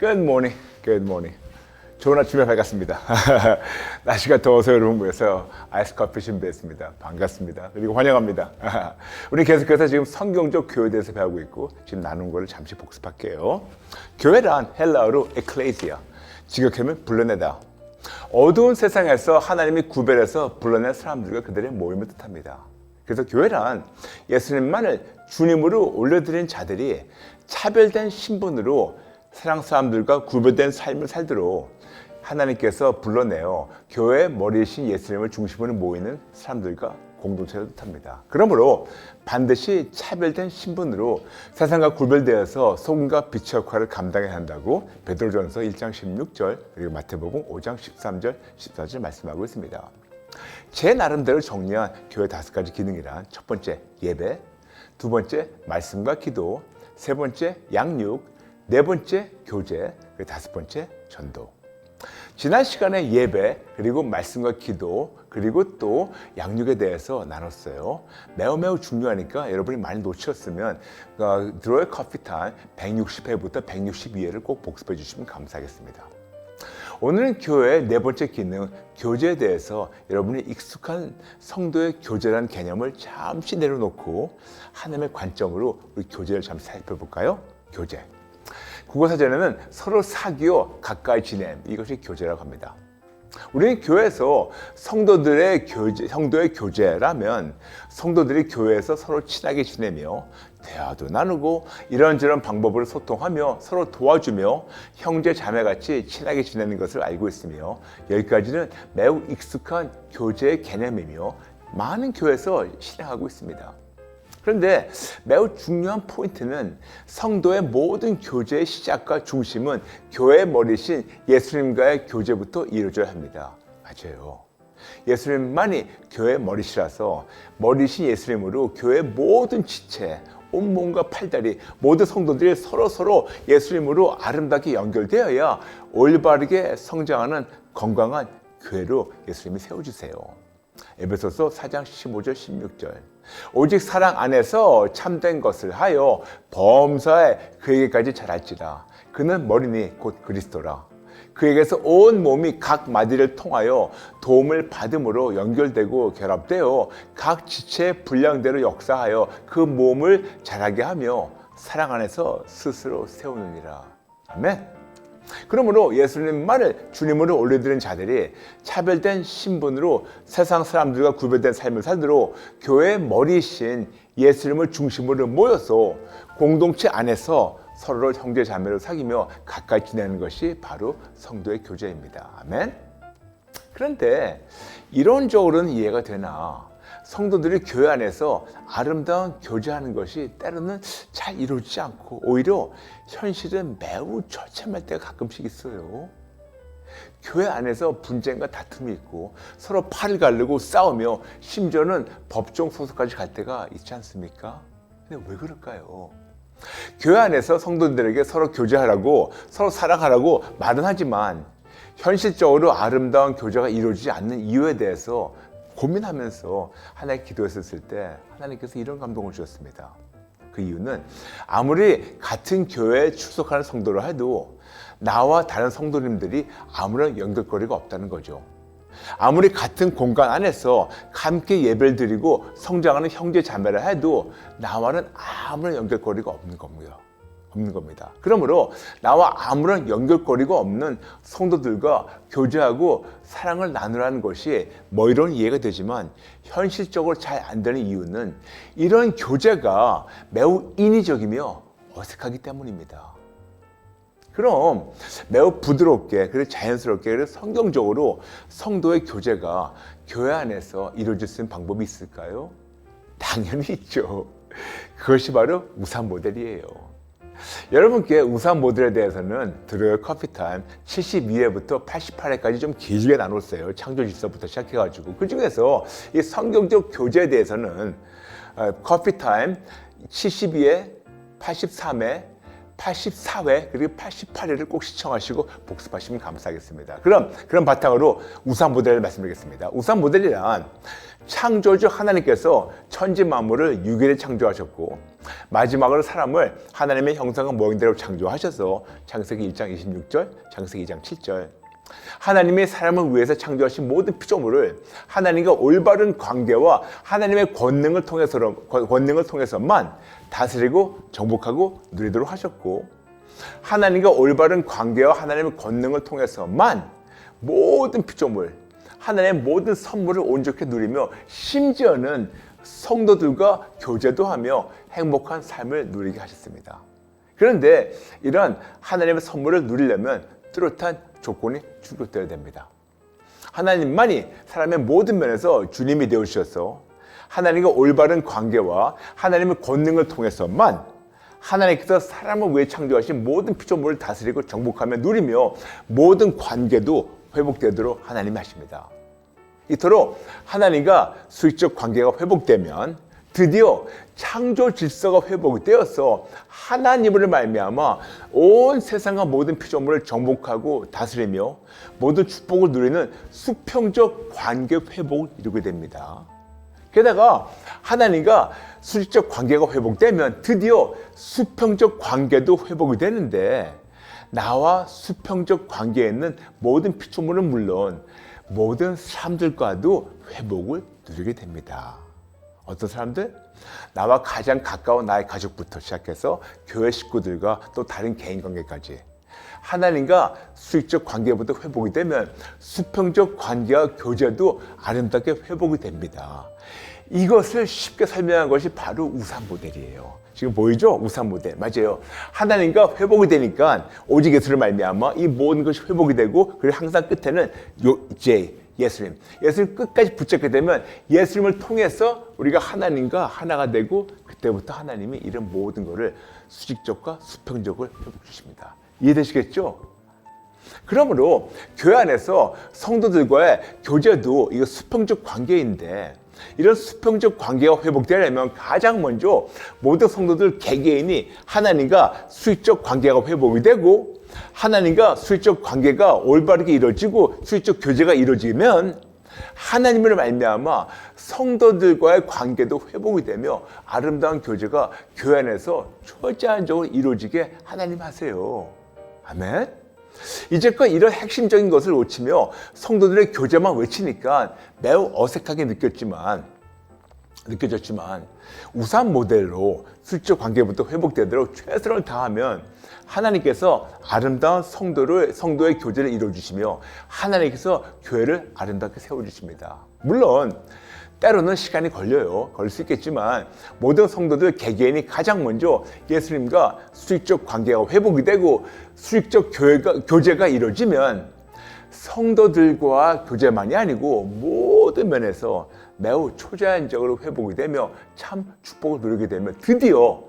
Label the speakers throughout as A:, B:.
A: Good morning. Good morning. 좋은 아침에 밝았습니다. 날씨가 더워서 여러분 모여서 아이스 커피 준비했습니다. 반갑습니다. 그리고 환영합니다. 우리 계속해서 지금 성경적 교회에 대해서 배우고 있고 지금 나눈 거를 잠시 복습할게요. 교회란 헬라어로 에클레시아, 직역하면 불러내다. 어두운 세상에서 하나님이 구별해서 불러낸 사람들과 그들의 모임을 뜻합니다. 그래서 교회란 예수님만을 주님으로 올려드린 자들이 차별된 신분으로 세상 사람들과 구별된 삶을 살도록 하나님께서 불러내어 교회의 머리이신 예수님을 중심으로 모이는 사람들과 공동체를 뜻합니다. 그러므로 반드시 차별된 신분으로 세상과 구별되어서 소금과 빛의 역할을 감당해야 한다고 베드로전서 1장 16절 그리고 마태복음 5장 13절 14절 말씀하고 있습니다. 제 나름대로 정리한 교회 다섯 가지 기능이란 첫 번째 예배, 두 번째 말씀과 기도, 세 번째 양육, 네 번째 교제, 다섯 번째 전도. 지난 시간에 예배 그리고 말씀과 기도 그리고 또 양육에 대해서 나눴어요. 매우 매우 중요하니까 여러분이 많이 놓쳤으면 어, 드로의 커피탄 160회부터 162회를 꼭 복습해 주시면 감사하겠습니다. 오늘은 교회의 네 번째 기능, 교제에 대해서 여러분이 익숙한 성도의 교제라는 개념을 잠시 내려놓고 하나님의 관점으로 우리 교제를 잠시 살펴볼까요? 교제. 국어사전에는 서로 사귀어 가까이 지냄 이것이 교제라고 합니다. 우리는 교회에서 성도들의 교제, 성도의 교제라면 성도들이 교회에서 서로 친하게 지내며 대화도 나누고 이런저런 방법으로 소통하며 서로 도와주며 형제 자매같이 친하게 지내는 것을 알고 있으며 여기까지는 매우 익숙한 교제의 개념이며 많은 교회에서 실행하고 있습니다. 그런데 매우 중요한 포인트는 성도의 모든 교제의 시작과 중심은 교회의 머리신 예수님과의 교제부터 이루어져야 합니다. 맞아요. 예수님만이 교회의 머리시라서 머리신 예수님으로 교회의 모든 지체, 온몸과 팔다리 모든 성도들이 서로 서로 예수님으로 아름답게 연결되어야 올바르게 성장하는 건강한 교회로 예수님이 세워주세요. 에베소서 4장 15절 16절. 오직 사랑 안에서 참된 것을 하여 범사에 그에게까지 자랄지라. 그는 머리니 곧 그리스도라. 그에게서 온 몸이 각 마디를 통하여 도움을 받음으로 연결되고 결합되어 각 지체의 분량대로 역사하여 그 몸을 자라게 하며 사랑 안에서 스스로 세우느니라. 아멘 그러므로 예수님만을 주님으로 올려드린 자들이 차별된 신분으로 세상 사람들과 구별된 삶을 살도록 교회의 머리이신 예수님을 중심으로 모여서 공동체 안에서 서로를 형제 자매로 사귀며 가까이 지내는 것이 바로 성도의 교제입니다. 아멘. 그런데 이론적으로는 이해가 되나? 성도들이 교회 안에서 아름다운 교제하는 것이 때로는 잘 이루어지지 않고 오히려 현실은 매우 처참할 때가 가끔씩 있어요. 교회 안에서 분쟁과 다툼이 있고 서로 팔을 가르고 싸우며 심지어는 법정 소송까지 갈 때가 있지 않습니까? 근데 왜 그럴까요? 교회 안에서 성도들에게 서로 교제하라고 서로 사랑하라고 말은 하지만 현실적으로 아름다운 교제가 이루어지지 않는 이유에 대해서 고민하면서 하나님 기도했었을 때 하나님께서 이런 감동을 주셨습니다. 그 이유는 아무리 같은 교회에 출석하는 성도를 해도 나와 다른 성도님들이 아무런 연결거리가 없다는 거죠. 아무리 같은 공간 안에서 함께 예배를 드리고 성장하는 형제 자매를 해도 나와는 아무런 연결거리가 없는 겁니다. 없는 겁니다. 그러므로 나와 아무런 연결거리가 없는 성도들과 교제하고 사랑을 나누라는 것이 뭐 이런 이해가 되지만 현실적으로 잘 안 되는 이유는 이런 교제가 매우 인위적이며 어색하기 때문입니다. 그럼 매우 부드럽게 그리고 자연스럽게 그리고 성경적으로 성도의 교제가 교회 안에서 이루어질 수 있는 방법이 있을까요? 당연히 있죠. 그것이 바로 우산 모델이에요. 여러분께 우산 모델에 대해서는 드로의 커피타임 72회부터 88회까지 좀 길게 나눴어요. 창조 질서부터 시작해가지고. 그 중에서 이 성경적 교제에 대해서는 어, 커피타임 72회, 83회, 84회 그리고 88회를 꼭 시청하시고 복습하시면 감사하겠습니다. 그럼 그런 바탕으로 우산 모델을 말씀드리겠습니다. 우산 모델이란 창조주 하나님께서 천지 만물을 6일에 창조하셨고 마지막으로 사람을 하나님의 형상과 모형대로 창조하셔서 창세기 1장 26절, 창세기 2장 7절. 하나님이 사람을 위해서 창조하신 모든 피조물을 하나님과 올바른 관계와 하나님의 권능을 통해서 권능을 통해서만 다스리고 정복하고 누리도록 하셨고 하나님과 올바른 관계와 하나님의 권능을 통해서만 모든 피조물 하나님의 모든 선물을 온전히 누리며 심지어는 성도들과 교제도 하며 행복한 삶을 누리게 하셨습니다. 그런데 이런 하나님의 선물을 누리려면 뚜렷한 조건이 충족되어야 됩니다. 하나님만이 사람의 모든 면에서 주님이 되어주셔서 하나님과 올바른 관계와 하나님의 권능을 통해서만 하나님께서 사람을 위해 창조하신 모든 피조물을 다스리고 정복하며 누리며 모든 관계도 회복되도록 하나님이 하십니다. 이토록 하나님과 수익적 관계가 회복되면 드디어 창조 질서가 회복이 되어서 하나님을 말미암아 온 세상과 모든 피조물을 정복하고 다스리며 모든 축복을 누리는 수평적 관계 회복을 이루게 됩니다. 게다가 하나님과 수직적 관계가 회복되면 드디어 수평적 관계도 회복이 되는데 나와 수평적 관계에 있는 모든 피조물은 물론 모든 사람들과도 회복을 누리게 됩니다. 어떤 사람들? 나와 가장 가까운 나의 가족부터 시작해서 교회 식구들과 또 다른 개인 관계까지 하나님과 수익적 관계부터 회복이 되면 수평적 관계와 교제도 아름답게 회복이 됩니다. 이것을 쉽게 설명한 것이 바로 우산 모델이에요. 지금 보이죠? 우산 모델. 맞아요. 하나님과 회복이 되니까 오직 예수를 말미암아 이 모든 것이 회복이 되고 그리고 항상 끝에는 요 J 예수님. 예수님 끝까지 붙잡게 되면 예수님을 통해서 우리가 하나님과 하나가 되고 그때부터 하나님이 이런 모든 것을 수직적과 수평적을 회복해 주십니다. 이해되시겠죠? 그러므로 교회 안에서 성도들과의 교제도 이거 수평적 관계인데 이런 수평적 관계가 회복되려면 가장 먼저 모든 성도들 개개인이 하나님과 수익적 관계가 회복이 되고 하나님과 수익적 관계가 올바르게 이루어지고 수익적 교제가 이루어지면 하나님을 말미암아 성도들과의 관계도 회복이 되며 아름다운 교제가 교회 안에서 초자연적으로 이루어지게 하나님 하세요. 아멘. 이제껏 이런 핵심적인 것을 놓치며 성도들의 교제만 외치니까 매우 어색하게 느꼈지만 느껴졌지만 우산 모델로 술적 관계부터 회복되도록 최선을 다하면 하나님께서 아름다운 성도를 성도의 교제를 이루어 주시며 하나님께서 교회를 아름답게 세워 주십니다. 물론 때로는 시간이 걸려요. 걸릴 수 있겠지만 모든 성도들 개개인이 가장 먼저 예수님과 수익적 관계가 회복이 되고 수익적 교회가, 교제가 이루어지면 성도들과 교제만이 아니고 모든 면에서 매우 초자연적으로 회복이 되며 참 축복을 누리게 되면 드디어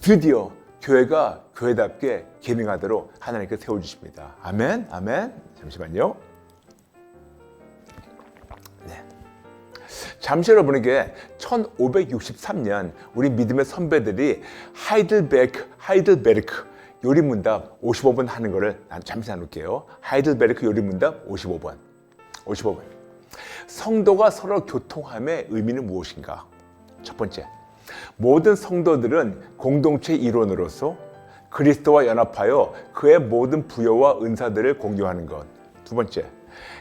A: 드디어 교회가 교회답게 기능하도록 하나님께 세워주십니다. 아멘, 아멘. 잠시만요. 잠시 여러분에게 1563년 우리 믿음의 선배들이 하이들베르크, 하이들베르크 요리문답 55번 하는 거를 난 잠시 나눌게요. 하이들베르크 요리문답 55번. 55번. 성도가 서로 교통함의 의미는 무엇인가? 첫 번째. 모든 성도들은 공동체 일원으로서 그리스도와 연합하여 그의 모든 부여와 은사들을 공유하는 것. 두 번째.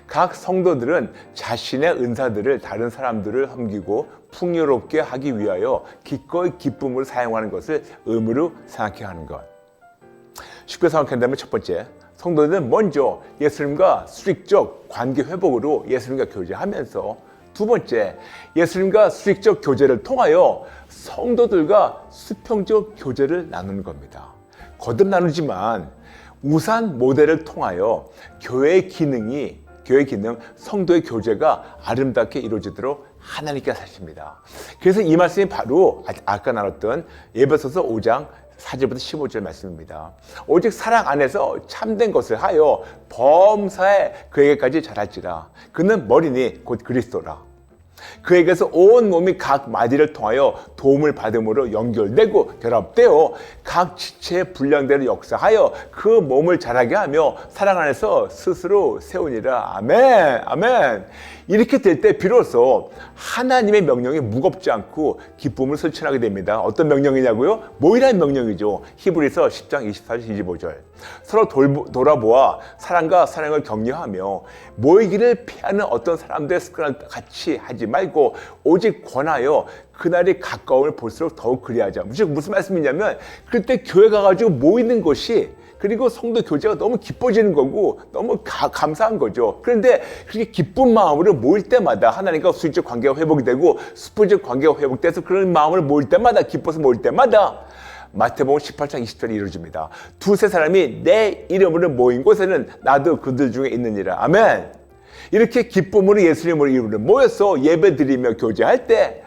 A: 각 성도들은 자신의 은사들을 다른 사람들을 섬기고 풍요롭게 하기 위하여 기꺼이 기쁨을 사용하는 것을 의무로 생각해야 하는 것. 쉽게 생각한다면 첫 번째, 성도들은 먼저 예수님과 수직적 관계 회복으로 예수님과 교제하면서 두 번째, 예수님과 수직적 교제를 통하여 성도들과 수평적 교제를 나누는 겁니다. 거듭 나누지만 우산 모델을 통하여 교회의 기능이 교회 기능, 성도의 교제가 아름답게 이루어지도록 하나님께 사십니다. 그래서 이 말씀이 바로 아, 아까 나눴던 예배소서 5장 4절부터 15절 말씀입니다. 오직 사랑 안에서 참된 것을 하여 범사에 그에게까지 자랄지라. 그는 머리니 곧 그리스도라. 그에게서 온 몸이 각 마디를 통하여 도움을 받음으로 연결되고 결합되어 각 지체의 분량대로 역사하여 그 몸을 자라게 하며 사랑 안에서 스스로 세우니라. 아멘. 아멘. 이렇게 될 때 비로소 하나님의 명령이 무겁지 않고 기쁨을 실천하게 됩니다. 어떤 명령이냐고요? 모이라는 명령이죠. 히브리서 10장 24절 25절. 서로 돌, 돌아보아 사랑과 사랑을 격려하며 모이기를 피하는 어떤 사람들의 습관을 같이 하지 말고 오직 권하여 그날이 가까움을 볼수록 더욱 그리하자. 무슨 무슨 말씀이냐면 그때 교회 가가지고 모이는 것이 그리고 성도 교제가 너무 기뻐지는 거고 너무 가- 감사한 거죠. 그런데 그렇게 기쁜 마음으로 모일 때마다 하나님과 수익적 관계가 회복이 되고 스포적 관계가 회복돼서 그런 마음을 모일 때마다 기뻐서 모일 때마다 마태복음 18장 20절이 이루어집니다. 두세 사람이 내 이름으로 모인 곳에는 나도 그들 중에 있느니라. 아멘. 이렇게 기쁨으로 예수님을 이루는 모여서 예배드리며 교제할 때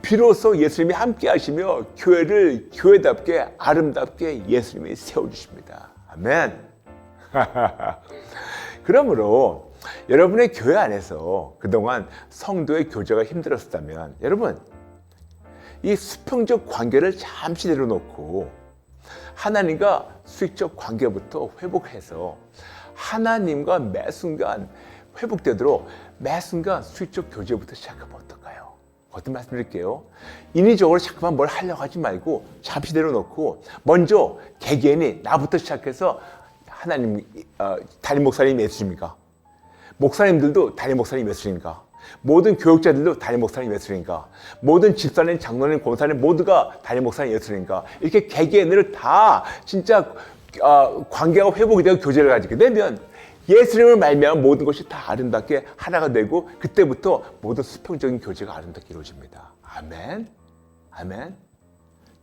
A: 비로소 예수님이 함께 하시며 교회를 교회답게 아름답게 예수님이 세워주십니다. 아멘. 그러므로 여러분의 교회 안에서 그동안 성도의 교제가 힘들었다면 여러분 이 수평적 관계를 잠시 내려놓고 하나님과 수익적 관계부터 회복해서 하나님과 매 순간 회복되도록 매 순간 수익적 교제부터 시작하면 어떨까요? 어떤 말씀 드릴게요. 인위적으로 자꾸만 뭘 하려고 하지 말고 잠시 내려놓고 먼저 개개인이 나부터 시작해서 하나님, 어, 담임 목사님 예수님입니까? 목사님들도 담임 목사님 예수님인가? 모든 교육자들도 담임 목사님 예수님인가? 모든 집사님, 장로님, 권사님 모두가 담임 목사님 예수님인가? 이렇게 개개인을 다 진짜 어, 관계가 회복이 되고 교제를 가지게 되면 예수님을 말미암아 모든 것이 다 아름답게 하나가 되고 그때부터 모든 수평적인 교제가 아름답게 이루어집니다. 아멘. 아멘.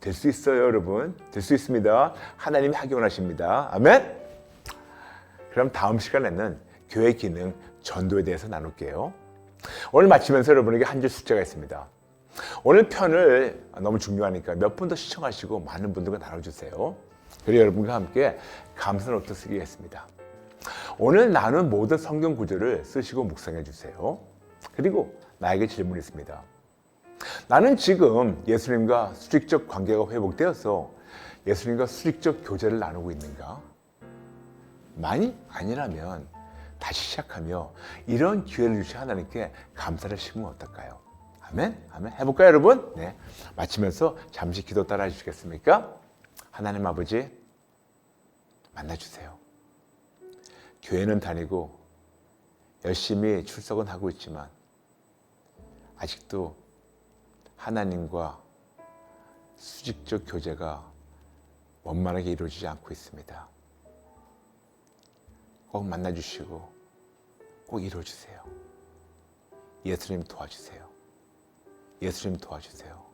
A: 될 수 있어요, 여러분. 될 수 있습니다. 하나님이 하기 원하십니다. 아멘. 그럼 다음 시간에는 교회 기능 전도에 대해서 나눌게요. 오늘 마치면서 여러분에게 한 줄 숙제가 있습니다. 오늘 편을 너무 중요하니까 몇 분 더 시청하시고 많은 분들과 나눠주세요. 그리고 여러분과 함께 감사 노트 쓰기겠습니다. 오늘 나눈 모든 성경 구절을 쓰시고 묵상해 주세요. 그리고 나에게 질문이 있습니다. 나는 지금 예수님과 수직적 관계가 회복되어서 예수님과 수직적 교제를 나누고 있는가? 많이 아니라면 다시 시작하며 이런 기회를 주신 하나님께 감사를 심으면 어떨까요? 아멘? 아멘? 해볼까요, 여러분? 네. 마치면서 잠시 기도 따라 해주시겠습니까? 하나님 아버지, 만나주세요. 교회는 다니고 열심히 출석은 하고 있지만 아직도 하나님과 수직적 교제가 원만하게 이루어지지 않고 있습니다. 꼭 만나주시고 꼭 이루어주세요. 예수님 도와주세요. 예수님 도와주세요.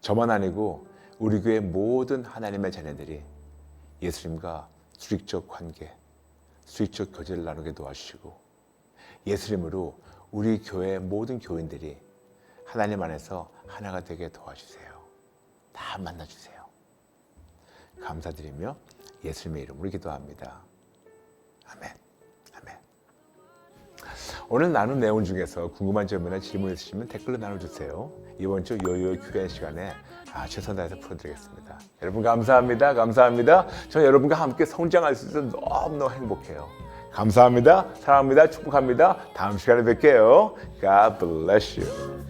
A: 저만 아니고 우리 교회 모든 하나님의 자녀들이 예수님과 수직적 관계, 수직적 교제를 나누게 도와주시고 예수님으로 우리 교회 모든 교인들이 하나님 안에서 하나가 되게 도와주세요. 다 만나주세요. 감사드리며 예수님의 이름으로 기도합니다. 아멘. 오늘 나눈 내용 중에서 궁금한 점이나 질문 있으시면 댓글로 나눠주세요. 이번 주 요요 Q&A 시간에 아, 최선 다해서 풀어드리겠습니다. 여러분 감사합니다. 감사합니다. 저 여러분과 함께 성장할 수 있어서 너무너무 행복해요. 감사합니다. 사랑합니다. 축복합니다. 다음 시간에 뵐게요. God bless you.